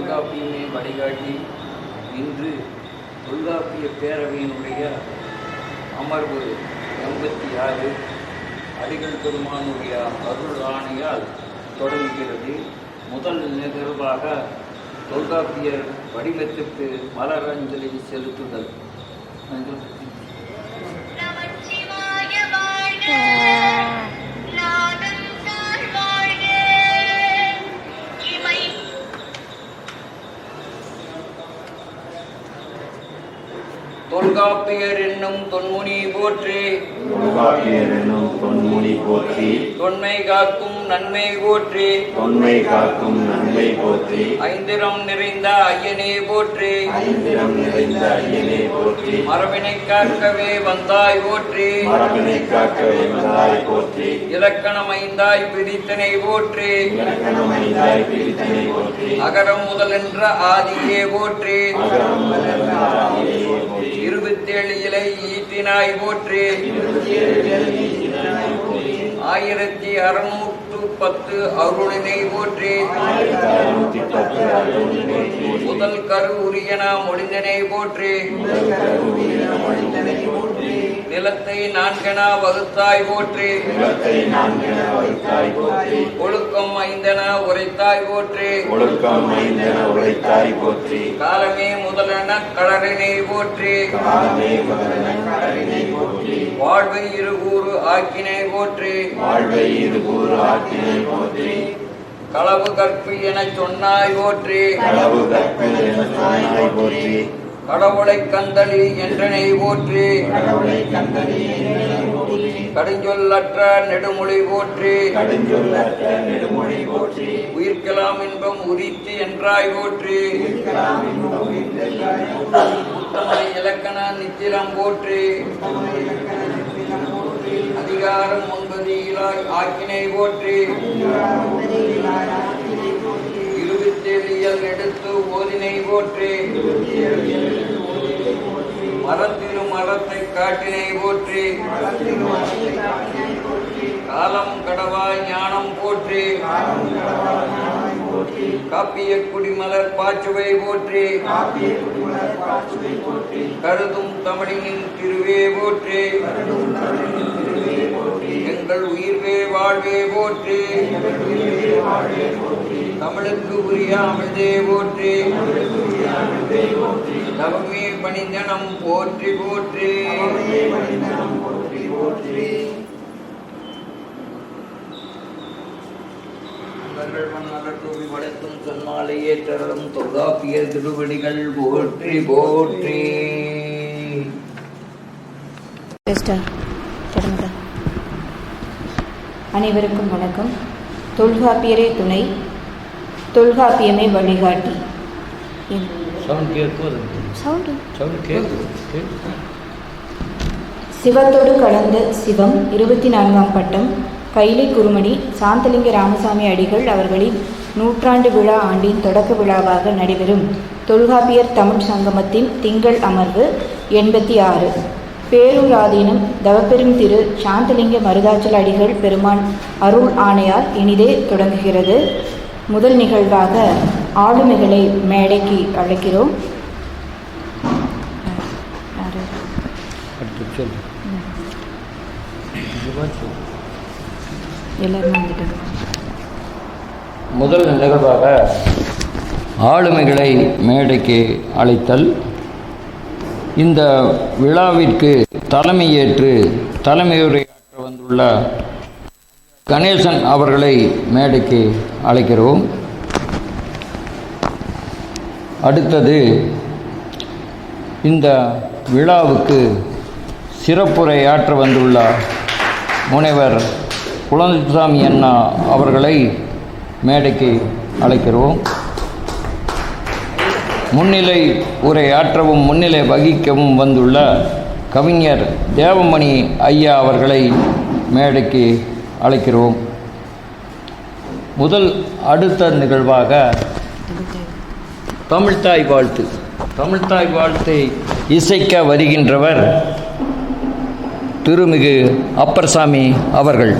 தொல்காப்பியமே வழிகாட்டி இன்று தொல்காப்பிய பேரவையினுடைய அமர்வு எண்பத்தி ஆறு அடிகள் பெருமானுடைய அருள் ஆணையால் தொடங்குகிறது. முதல் நிகழ்வாக தொல்காப்பியர் வடிவத்திற்கு மலரஞ்சலி செலுத்துதல். தொல்காப்பியர் என்னும் தொன்முனி போற்றி. தொல்காப்பியர் என்னும் தொன்முடி போற்றி. தொன்மை காக்கும் நன்மை போற்றி. தொன்மை காக்கும் நன்மை போற்றி. ஐந்திரம் நிறைந்த ஐயனே போற்றி. ஐந்திரம் நிறைந்த ஐயனே போற்றி. மரபினை காக்கவே வந்தாய் போற்றி. மரபினை காக்க வந்தாய் போற்றி. இலக்கணம் ஐந்தாய் பிரித்தனை போற்றி. இலக்கணமைந்தாய் பிரித்தனை போற்றி. அகரம் முதலென்ற ஆதியே போற்றி. அகரம் முதல்ல ஆதியே போற்றி. இருபத்தேழு இலை ஈட்டினாய் போற்று. ஆயிரத்தி அறுநூற்று பத்து அருளினை போற்றி. முதல் கரு உரியனா மொழிந்தனை போற்றி. நிலத்தை நான்கெனா வகுத்தாய் போற்றி. நிலத்தை நான்கென வைத்தாய் போற்றி. ஒழுக்கம் ஐந்தென உரைத்தாய் போற்றி. ஒழுக்கம் ஐந்தென உழைத்தாய் போற்றி. காலமே முதலென களரினை போற்றி. காலமே முதலென கடலினை போற்றி. வாழ்வை இருகூறு ஆக்கினை போற்றி. வாழ்வை இருகூறு ஆக்கினை போற்றி. களவு கற்பு எனச் சொன்னாய் போற்றி. களவு கற்பில் என சொன்னாய் போற்றி. கடவுளை கந்தளி என்றனை போற்றி கடுஞ்சொல்லற்ற நெடுமொழி போற்றி உயிர்க்கலாம் இன்பம் உரித்து என்றாய் போற்றி உத்தமனை இலக்கண நித்திலம் போற்றி அதிகாரம் ஒன்பது இலாய் ஆக்கினை போற்றி இருபத்தேழு எடுத்து ஓதினை போற்றி மரத்திலும் அறத்தை காட்டினை போற்றி. காலம் கடவாய் ஞானம் போற்றி. காப்பிய குடிமலர் பாச்சுவை போற்றி. கருதும் தமிழினின் திருவே போற்றி. எங்கள் உயிர்வே வாழ்வே போற்றி. தமிழுக்கு உரிய அமிழ்தே போற்றி. தவமே பணிந்தனம் போற்றி போற்றி. மலர்கள் மன்னர்கள் வளர்த்தும் சொன்னாலேயே தரலும் தொல்காப்பியர் திருவடிகள் போற்றி போற்றி. அனைவருக்கும் வணக்கம். தொல்காப்பியரே துணை தொல்காப்பியமே வழிகாட்டி. சிவத்தோடு கலந்த சிவம் இருபத்தி நான்காம் பட்டம். கைலை குருமணி சாந்தலிங்க ராமசாமி அடிகள் அவர்களின் நூற்றாண்டு விழா ஆண்டின் தொடக்க விழாவாக நடைபெறும். தொல்காப்பியர் தமிழ் சங்கமத்தின் திங்கள் அமர்வு எண்பத்தி ஆறு. பேரூராதீனம் தவப்பெரும் திரு சாந்தலிங்க மருதாச்சல அடிகள் பெருமான் அருள் ஆணையார் இனிதே தொடங்குகிறது. முதல் நிகழ்வாக ஆளுமைகளை மேடைக்கு அழைக்கிறோம். வந்துட்டாங்க. முதல் நிகழ்வாக ஆளுமைகளை மேடைக்கு அழைத்தல். இந்த விழாவிற்கு தலைமையேற்று தலைமையுரையாற்ற வந்துள்ள கணேசன் அவர்களை மேடைக்கு அழைக்கிறோம். அடுத்தது இந்த விழாவுக்கு சிறப்புரையாற்ற வந்துள்ள முனைவர் குழந்தைசாமி அண்ணா அவர்களை மேடைக்கு அழைக்கிறோம். முன்னிலை உரையாற்றவும் முன்னிலை வகிக்கவும் வந்துள்ள கவிஞர் தேவமணி ஐயா அவர்களை மேடைக்கு அழைக்கிறோம். முதல் அடுத்த நிகழ்வாக தமிழ்தாய் வாழ்த்து. தமிழ்தாய் வாழ்த்தை இசைக்க வருகின்றவர் திருமிகு அப்பர்சாமி அவர்கள்.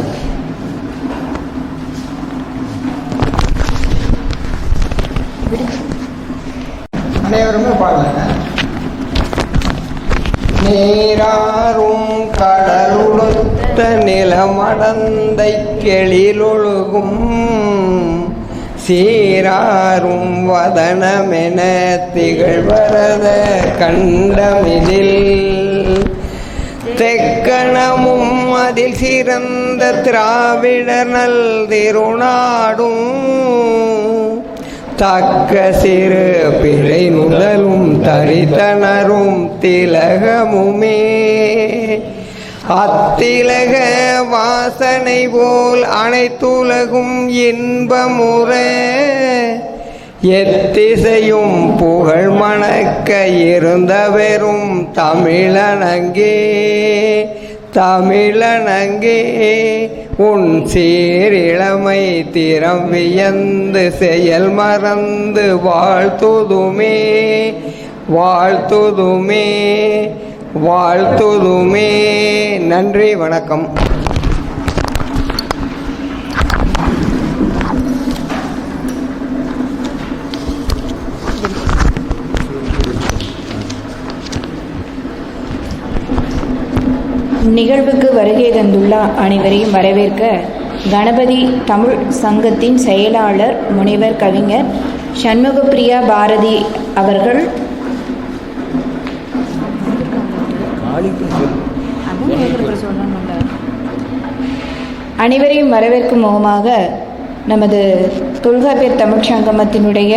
அனைவருமே பாடுங்க நீராறும் கடலுடுத்த நிலமடந்தை கெளிலொழுகும். சீராரும் வதனமென திகழ்வரத கண்டமிதில் தெக்கணமும் அதில் சிறந்த திராவிட நல் திருநாடும். தக்க சிறு பிழை முதலும் தரித்தனரும் திலகமுமே. அத்திலக வாசனை போல் அனைத்துலகும் இன்பமுற. எத்திசையும் புகழ் மணக்க இருந்த வெறும் தமிழனங்கே. தமிழனங்கே உன் சீரிழமை திறம் வியந்து செயல் மறந்து வாழ்த்துதுமே வாழ்த்துதுமே வாழ்த்துதுமே. நன்றி வணக்கம். நிகழ்வுக்கு வருகை தந்துள்ள அனைவரையும் வரவேற்க கணபதி தமிழ் சங்கத்தின் செயலாளர் முனைவர் கவிஞர் சண்முகப்பிரியா பாரதி அவர்கள். அனைவரையும் வரவேற்கும் முகமாக நமது தொல்காப்பியர் தமிழ் சங்கமத்தினுடைய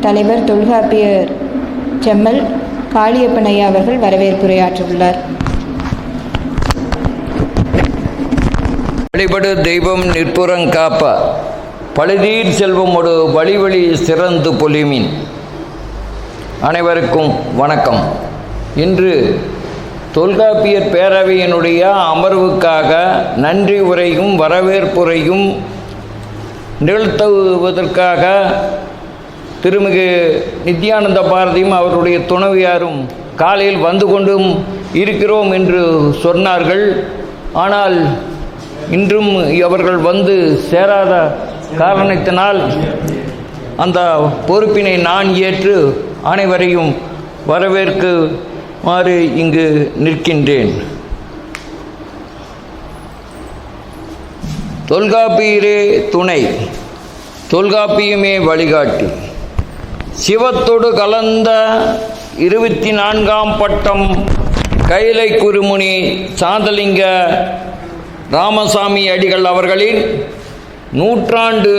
தலைவர் தொல்காப்பியர் செம்மல் காளியப்பனையா அவர்கள் வரவேற்புரையாற்றவுள்ளார் வழிபடு தெய்வம் நிற்புறங் காப்ப. பழுதீர் செல்வம் ஒரு வழிவழி சிறந்து பொலிமின். அனைவருக்கும் வணக்கம். இன்று தொல்காப்பியர் பேரவையினுடைய அமர்வுக்காக நன்றி உரையும் வரவேற்புரையும் நிகழ்த்துவதற்காக திருமிகு நித்யானந்த பாரதியும் அவருடைய துணைவியாரும் காலையில் வந்து கொண்டும் இருக்கிறோம் என்று சொன்னார்கள். ஆனால் இன்றும் அவர்கள் வந்து சேராத காரணத்தினால் அந்த பொறுப்பினை நான் ஏற்று அனைவரையும் வரவேற்குமாறு இங்கு நிற்கின்றேன். தொல்காப்பியரே துணை தொல்காப்பியமே வழிகாட்டி. சிவத்தொடு கலந்த இருபத்தி நான்காம் பட்டம் கைலை குருமுனி சாந்தலிங்க ராமசாமி அடிகள் அவர்களின் நூற்றாண்டு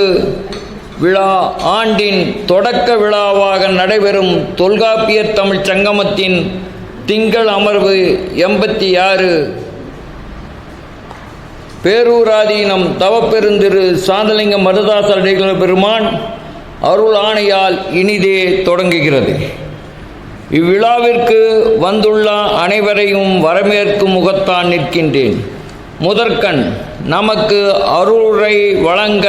விழா ஆண்டின் தொடக்க விழாவாக நடைபெறும் தொல்காப்பியர் தமிழ்ச் சங்கமத்தின் திங்கள் அமர்வு எண்பத்தி ஆறு. பேரூராதீனம் தவப்பெருந்திரு சாந்தலிங்க மருதாச அடிகள் பெருமான் அருள் ஆணையால் இனிதே தொடங்குகிறது. இவ்விழாவிற்கு வந்துள்ள அனைவரையும் வரவேற்கும் முகத்தான் நிற்கின்றேன். முதற்கண். நமக்கு அருளை வழங்க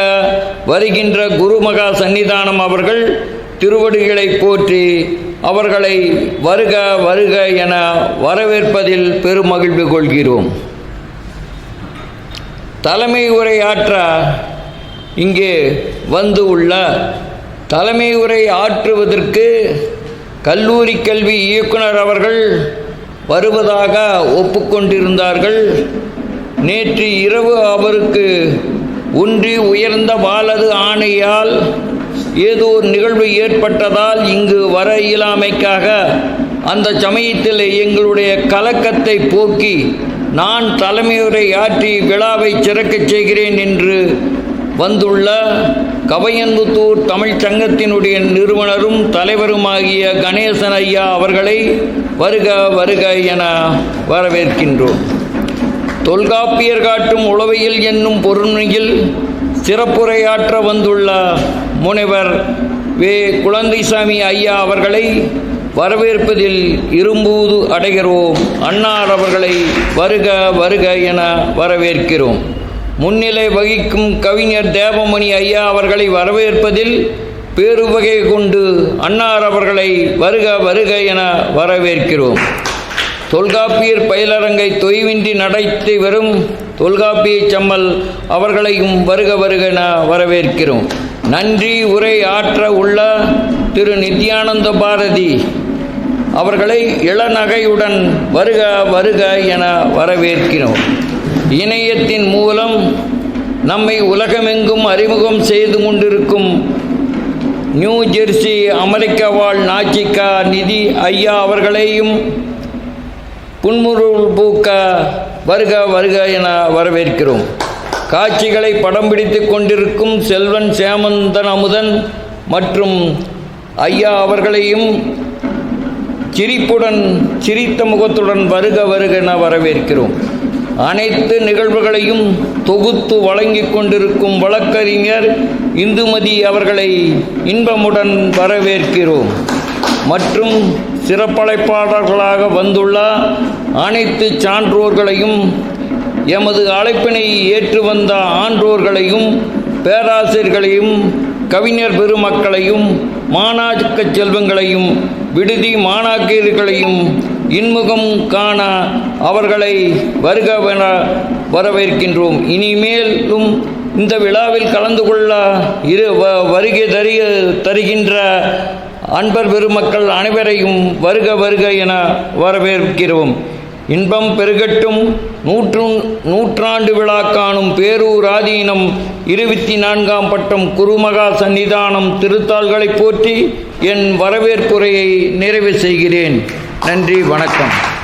வருகின்ற குருமகா சன்னிதானம் அவர்கள் திருவடிகளை போற்றி அவர்களை வருக வருக என வரவேற்பதில் பெருமகிழ்வு கொள்கிறோம். தலைமை உரையாற்ற இங்கே வந்து உள்ள தலைமை உரை ஆற்றுவதற்கு கல்லூரி கல்வி இயக்குனர் அவர்கள் வருவதாக ஒப்புக்கொண்டிருந்தார்கள். நேற்று இரவு அவருக்கு ஒன்றி உயர்ந்த வாலது ஆணையால் ஏதோ ஒரு நிகழ்வு ஏற்பட்டதால் இங்கு வர இயலாமைக்காக அந்த சமயத்தில் எங்களுடைய கலக்கத்தை போக்கி நான் தலைமையுரை ஆற்றி விழாவை சிறக்கச் செய்கிறேன் என்று வந்துள்ள கவையன்புத்தூர் தமிழ்ச் சங்கத்தினுடைய நிறுவனரும் தலைவருமாகிய கணேசன் ஐயா அவர்களை வருக வருக என வரவேற்கின்றோம். தொல்காப்பியர் காட்டும் உளவியல் என்னும் பொருண்மையில் சிறப்புரையாற்ற வந்துள்ள முனைவர் வே. குழந்தைசாமி ஐயா அவர்களை வரவேற்பதில் இரும்பூது அடைகிறோம். அன்னார் அவர்களை வருக வருக என வரவேற்கிறோம். முன்னிலை வகிக்கும் கவிஞர் தேவமணி ஐயா அவர்களை வரவேற்பதில் பேருவகை கொண்டு அன்னார் அவர்களை வருக வருக என வரவேற்கிறோம். தொல்காப்பியர் பயிலரங்கை தொய்வின்றி நடத்தி வரும் தொல்காப்பிய சம்மல் அவர்களையும் வருக வருக என வரவேற்கிறோம். நன்றி உரை ஆற்ற உள்ள திரு நித்யானந்த பாரதி அவர்களை இளநகையுடன் வருக வருக என வரவேற்கிறோம். இணையத்தின் மூலம் நம்மை உலகமெங்கும் அறிமுகம் செய்து கொண்டிருக்கும் நியூ ஜெர்சி அமெரிக்க வாழ் நாச்சிக்கா நிதி ஐயா அவர்களையும் புன்முருள் பூக்க வருக வருக என வரவேற்கிறோம். காட்சிகளை படம் பிடித்து கொண்டிருக்கும் செல்வன் சேமந்தன் அமுதன் மற்றும் ஐயா அவர்களையும் சிரிப்புடன் சிரித்த முகத்துடன் வருக வருக என வரவேற்கிறோம். அனைத்து நிகழ்வுகளையும் தொகுத்து வழங்கிக் கொண்டிருக்கும் வழக்கறிஞர் இந்துமதி அவர்களை இன்பமுடன் வரவேற்கிறோம். மற்றும் சிறப்பழைப்பாளர்களாக வந்துள்ள அனைத்து சான்றோர்களையும் எமது அழைப்பினை ஏற்று வந்த ஆன்றோர்களையும் பேராசிரியர்களையும் கவிஞர் பெருமக்களையும் மாணாக்க செல்வங்களையும் விடுதி மாணாக்கியர்களையும் இன்முகம் காண அவர்களை வருகவென வரவேற்கின்றோம். இனிமேலும் இந்த விழாவில் கலந்து கொள்ள இரு வ- வருகை தருக தருகின்ற அன்பர் பெருமக்கள் அனைவரையும் வருக வருக என வரவேற்கிறோம். இன்பம் பெருகட்டும். நூற்று நூற்றாண்டு விழா காணும் பேரூர் ஆதீனம் இருபத்தி நான்காம் பட்டம் குருமகா சன்னிதானம் திருத்தாள்களை போற்றி என் வரவேற்புரையை நிறைவு செய்கிறேன். நன்றி வணக்கம்.